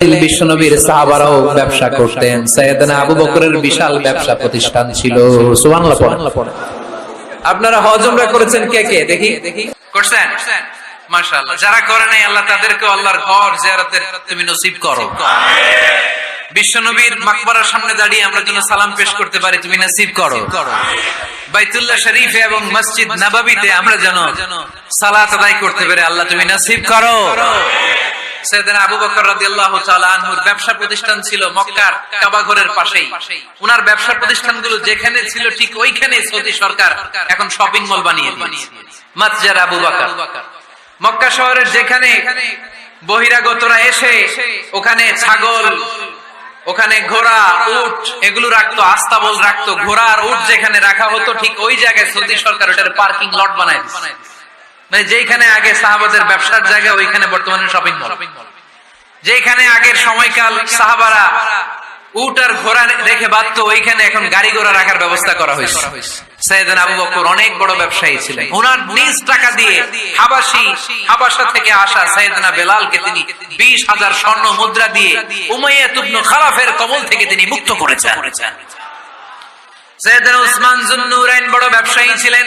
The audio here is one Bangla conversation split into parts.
বিশ্বনবীর সাহাবারাও ব্যবসা করতেন। সৈয়দনা আবু বকরের বিশাল ব্যবসা প্রতিষ্ঠান ছিল। সুবহানাল্লাহ আপনারা হজ উমরা করেছেন কে কে? দেখি। দেখি করছেন? মাশাআল্লাহ। যারা করে নাই আল্লাহ তাদেরকে আল্লাহর ঘর জিয়ারতের তুমি নসিব করো। বিশ্বনবীর মাকবরার সামনে দাঁড়িয়ে আমরা যেন সালাম পেশ করতে পারি তুমি নসিব করো। বাইতুল্লাহ শরীফে এবং মসজিদ নববীতে আমরা যেন সালাত আদায় করতে পারি আল্লাহ তুমি নসিব করো। যেখানে মক্কা শহরের যেখানে বহিরাগতরা এসে ওখানে ছাগল, ওখানে ঘোড়া, উট এগুলো রাখতো আস্তাবল রাখতো, ঘোড়া আর উট যেখানে রাখা হতো ঠিক ওই জায়গায় সৌদি সরকার ওটার পার্কিং লট বানায়। মানে যেখানে আগে সাহাবাদের ব্যবসার জায়গা, ওইখানে বর্তমানে শপিং মল যেখানে আগের সময়কাল সাহাবারা উট ঘোড়া রেখে ওইখানে এখন গাড়ি ঘোড়া রাখার ব্যবস্থা করা হয়েছে। অনেক বড় ব্যবসায়ী ছিলেন। ওনার নিজ টাকা দিয়ে হাবাসি, হাবাসা থেকে আসা সৈয়দনা বেলালকে তিনি বিশ হাজার স্বর্ণ মুদ্রা দিয়ে উমাইয়া খারাফের কবল থেকে তিনি মুক্ত করেছেন। সৈয়দনা উসমান জুন্নুরাইন বড় ব্যবসায়ী ছিলেন।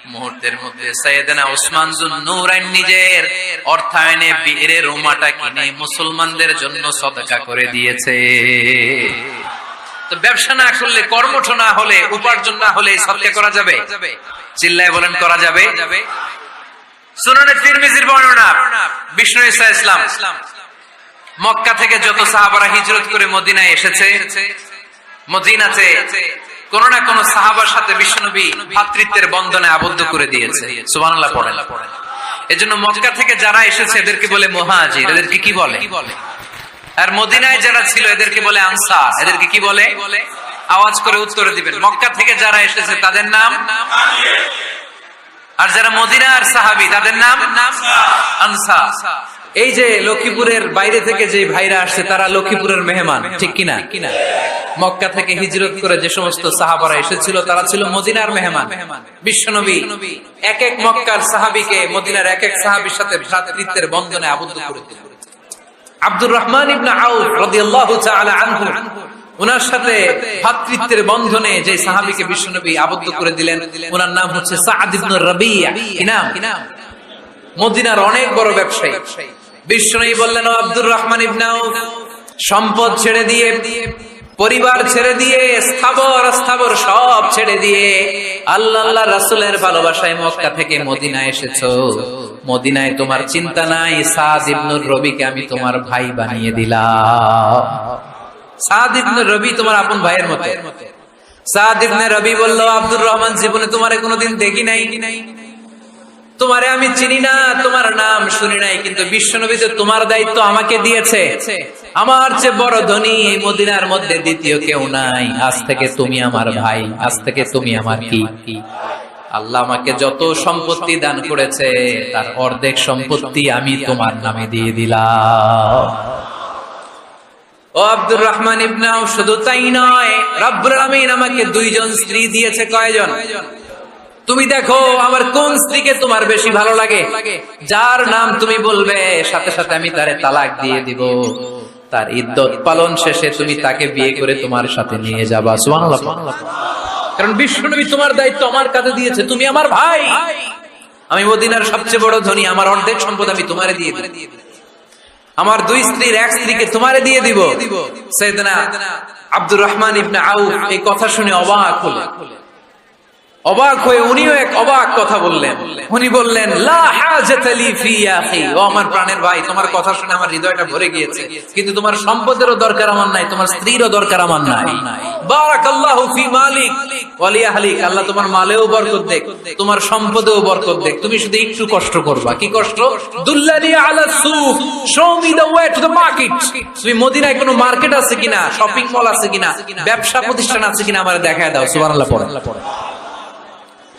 মুহূর্তের মধ্যে সৈয়দনা ওসমান নূরাইন নিজের অর্থায়নে বীরে রোমাটা কিনে মুসলমানদের জন্য সদকা করে দিয়েছে। তো ব্যবসা না করলে, কর্মঠ না হলে, উপার্জন না হলে সদকা করা যাবে? চিল্লায় বলেন, করা যাবে। তিরমিজির বর্ণনা, বিষ্ণু ইসা ইসলাম। মক্কা থেকে যত সাহাবারা হিজরত করে মদিনায় এসেছে, মদিনাতে কোন না কোন সাহাবার সাথে বিশ্বনবী ভাতৃত্বের বন্ধনে আবদ্ধ করে দিয়েছে। সুবহানাল্লাহ পড়েন। এজন্য মক্কা থেকে যারা এসেছে, এদেরকে বলে মুহাজির, এদেরকে কি বলে? আর মদিনায় যারা ছিল, এদেরকে বলে আনসার, এদেরকে কি বলে? আওয়াজ করে উত্তরে দিবেন। মক্কা থেকে যারা এসেছে, তাদের নাম? আর যারা মদিনার সাহাবি, তাদের নাম? আনসার এই যে লক্ষ্মীপুরের বাইরে থেকে যে ভাইরা আসছে, তারা লক্ষ্মীপুরের মেহমান, ঠিক কিনা? মক্কা থেকে হিজরত করে যে সমস্ত সাহাবারা এসেছিল, তারা ছিল মদিনার মেহমান, বিশ্বনবী। এক এক মক্কার সাহাবিকে মদিনার এক এক সাহাবির সাথে ভ্রাতৃত্বের বন্ধনে আবদ্ধ করে আব্দুর রহমান ইবনা আউফ রাদিয়াল্লাহু তাআলা আনহু ওনার সাথে ভাতৃত্বের বন্ধনে যে সাহাবীকে বিশ্বনবী আবদ্ধ করে দিলেন, ওনার নাম হচ্ছে মদিনার অনেক বড় ব্যবসায়ী। বিশ্বনবী বললেন আব্দুর রহমান ইবনে সম্পদ ছেড়ে দিয়ে, পরিবার ছেড়ে দিয়ে, স্থাবর স্থাবর সব ছেড়ে দিয়ে, আল্লাহ আল্লাহ রাসূলের ভালোবাসায় মক্কা থেকে মদিনা এসেছ। মদিনায় তোমার চিন্তা নাই, সাদ ইবনুর রবিকে আমি তোমার ভাই বানিয়ে দিলাম। আমি চিনি না, তোমার নাম শুনি নাই, কিন্তু বিশ্বনবী যে তোমার দায়িত্ব আমাকে দিয়েছে, আমার বড় ধনী এই মদিনার মধ্যে দ্বিতীয় কেউ নাই। আজ থেকে তুমি আমার ভাই, আজ থেকে তুমি আমার কি? আল্লাহ আমাকে যত সম্পত্তি দান করেছে, তার অর্ধেক সম্পত্তি আমি তোমার নামে দিয়ে দিলাম। তারে ইদ্যত পালন শেষে তুমি তাকে বিয়ে করে তোমার সাথে নিয়ে যাবা। কারণ বিশ্বনবী তোমার দায়িত্ব আমার কাছে দিয়েছে, তুমি আমার ভাই। আমি মদিনার সবচেয়ে বড় ধনী, আমার অর্ধেক সম্পদ আমি তোমারে দিয়ে আমার দুই স্ত্রীর এক স্ত্রীকে তোমারে দিয়ে দিব। সেদিন আব্দুর রহমান ইবনে আউ এই কথা শুনে অবাক হলো। অবাক হয়ে উনিও এক অবাক কথা বললেন। উনি বললেন আমার প্রাণের ভাই, তোমার কথা শুনে আমার হৃদয়টা ভরে গিয়েছে। কিন্তু তোমার সম্পদেরও দরকার আমার নাই, তোমার স্ত্রীরও দরকার আমার নাই। সম্পদেও দেখ। তুমি শুধু একটু কষ্ট করবা। কি কষ্ট? মার্কেট তুমি মদিনায় কোনো মার্কেট আছে কিনা? শপিং আছে কিনা? ব্যবসা প্রতিষ্ঠান আছে কিনা? আমার দেখায় দাও। পড়ে।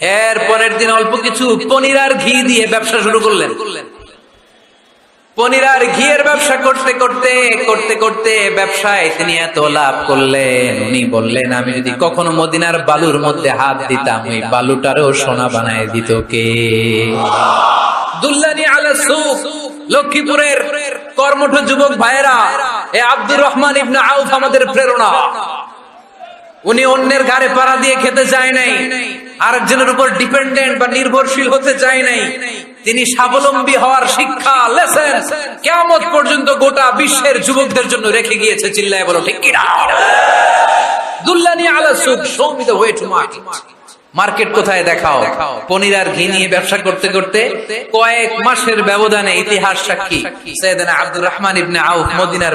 এর পরের দিন অল্প কিছু পনির আর ঘি দিয়ে ব্যবসা শুরু করলেন। পনির আর ঘিয়ের ব্যবসা করতে করতে করতে করতে ব্যবসায় তিনি এত লাভ করলেন। উনি বললেন, আমি যদি কখনো মদিনার বালুর মধ্যে হাত দিতাম, ওই বালুটারও সোনা বানায় দিত কে? দুল্লানি আলা সুক লক্ষ্মীপুরের কর্মঠ যুবক ভাইরা এ আব্দুর রহমান ইবনে আউফ আমাদের প্রেরণা। উনি অন্যের ঘাড়ে পাড়া দিয়ে খেতে চায় নাই। আরেকজনের উপর ডিপেন্ডেন্ট বা নির্ভরশীল হতে চায় নাই। তিনি স্বাবলম্বী হওয়ার শিক্ষা লেসেন কেমন পর্যন্ত গোটা বিশ্বের যুবকদের জন্য রেখে গিয়েছে, চিল্লায় বলো, ঠিক মার্কেট কোথায় দেখাও? পনির আর ঘি নিয়ে ব্যবসা করতে করতে কয়েক মাসের ব্যবধানে ইতিহাস সাক্ষী।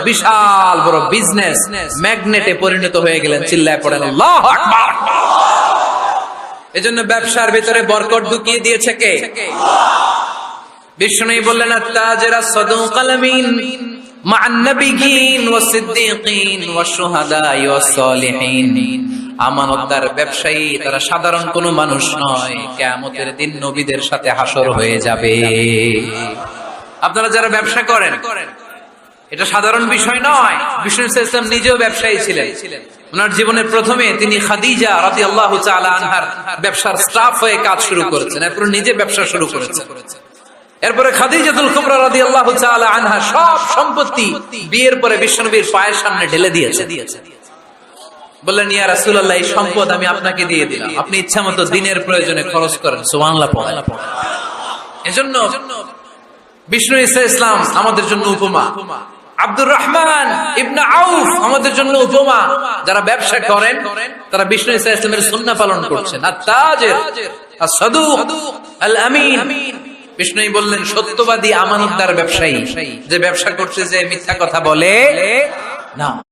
বিশাল বড় বিজনেস ম্যাগনেটে পরিণত হয়ে গেলেন, চিল্লায় পড়েন, আল্লাহু আকবার। এজন্য ব্যবসার ভিতরে বরকট ঢুকিয়ে দিয়েছে কে? বিষ্ণু বললেন সদু কালামিন সাধারণ কোনো মানুষ নয় দিন নবীদের সাথে হাসর হয়ে যাবে। আপনারা যারা ব্যবসা করেন, এটা সাধারণ বিষয় নয়, বিষ্ণু ইসলাম নিজেও ব্যবসায়ী ছিলেন। ওনার জীবনের প্রথমে তিনি খাদিজা রাতি আল্লাহ আনহার ব্যবসার স্টাফ হয়ে কাজ শুরু করেছেন। এরপর নিজে ব্যবসা শুরু করেছেন। এরপরে আনহা সব সম্পত্তি বিয়ের পরে বিশ্বনবীর পায়ের সামনে ঢেলে দিয়েছে বললেন, ইয়া রাসূলুল্লাহ, এই সম্পদ আমি আপনাকে দিয়ে দিলাম। আপনি ইচ্ছামতো দিনের প্রয়োজনে খরচ করেন। পড়েন। এজন্য বিষ্ণু ঈসা ইসলাম আমাদের জন্য উপমা। আব্দুর রহমান, ইবনে আউফ আমাদের জন্য উপমা। যারা ব্যবসা করেন, তারা বিষ্ণু ইসা ইসলামের সুন্না পালন করছেন। আর তাজের, আর আল আমিন। বিষ্ণুই বললেন, সত্যবাদী আমানতদার ব্যবসায়ী, যে ব্যবসা করছে যে মিথ্যা কথা বলে, না।